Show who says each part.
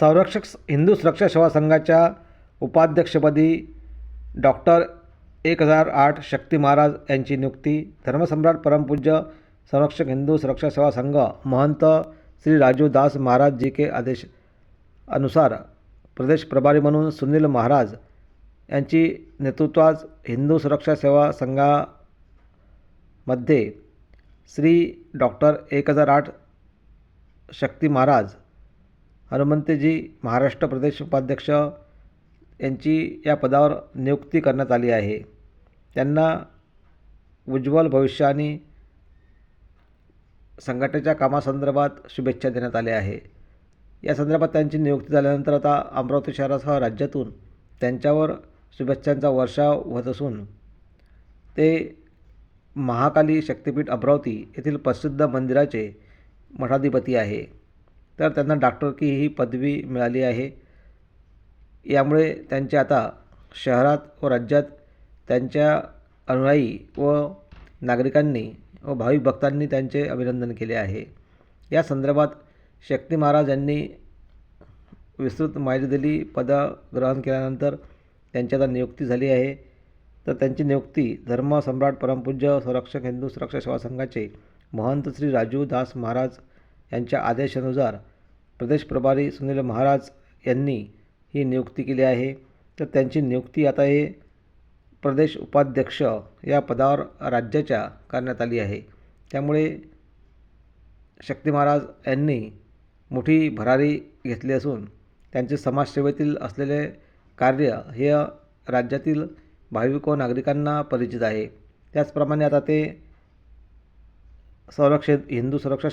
Speaker 1: संरक्षक हिंदू सुरक्षा सेवा संघाच्या उपाध्यक्षपदी डॉक्टर एक हजार आठ शक्ती महाराज यांची नियुक्ती. धर्मसम्राट परमपूज्य संरक्षक हिंदू सुरक्षा सेवा संघ महंत श्री राजू दास महाराज जी के आदेश अनुसार प्रदेश प्रभारी म्हणून सुनील महाराज यांची नेतृत्वात हिंदू सुरक्षा सेवा संघामध्ये श्री डॉक्टर एक हजार आठ शक्ती महाराज हनुमंतजी महाराष्ट्र प्रदेश उपाध्यक्ष यांची या पदावर नियुक्ती करण्यात आली आहे. त्यांना उज्ज्वल भविष्य आणि संघटनेच्या कामासंदर्भात शुभेच्छा देण्यात आल्या आहे. या संदर्भात त्यांची नियुक्ती झाल्यानंतर आता अमरावती शहरासह राज्यातून त्यांच्यावर शुभेच्छांचा वर्षाव होत असून ते महाकाली शक्तिपीठ अमरावती येथील प्रसिद्ध मंदिराचे मठाधिपती आहे. तर त्यांना डॉक्टरकी ही पदवी मिळाली आहे. यामुळे त्यांचे आता शहरात व राज्यात त्यांच्या अनुयायी व नागरिकांनी व भाविक भक्तांनी त्यांचे अभिनंदन केले आहे. या संदर्भात शक्ती महाराज यांनी विस्तृत माहिती दिली. पद ग्रहण केल्यानंतर त्यांची आता नियुक्ती झाली आहे. तर त्यांची नियुक्ती धर्मसम्राट परमपूज्य संरक्षक हिंदू सुरक्षा सेवा संघाचे महंत श्री राजू दास महाराज यांच्या आदेशानुसार प्रदेश प्रभारी सुनील महाराज यांनी ही नियुक्ती केली आहे. तर त्यांची नियुक्ती आता हे प्रदेश उपाध्यक्ष या पदावर राज्याच्या करण्यात आली आहे. त्यामुळे शक्ती महाराज यांनी मोठी भरारी घेतली असून त्यांचे समाजसेवेतील असलेले कार्य हे राज्यातील भाविक व नागरिकांना परिचित आहे. त्याचप्रमाणे आता ते संरक्षित हिंदू सुरक्षा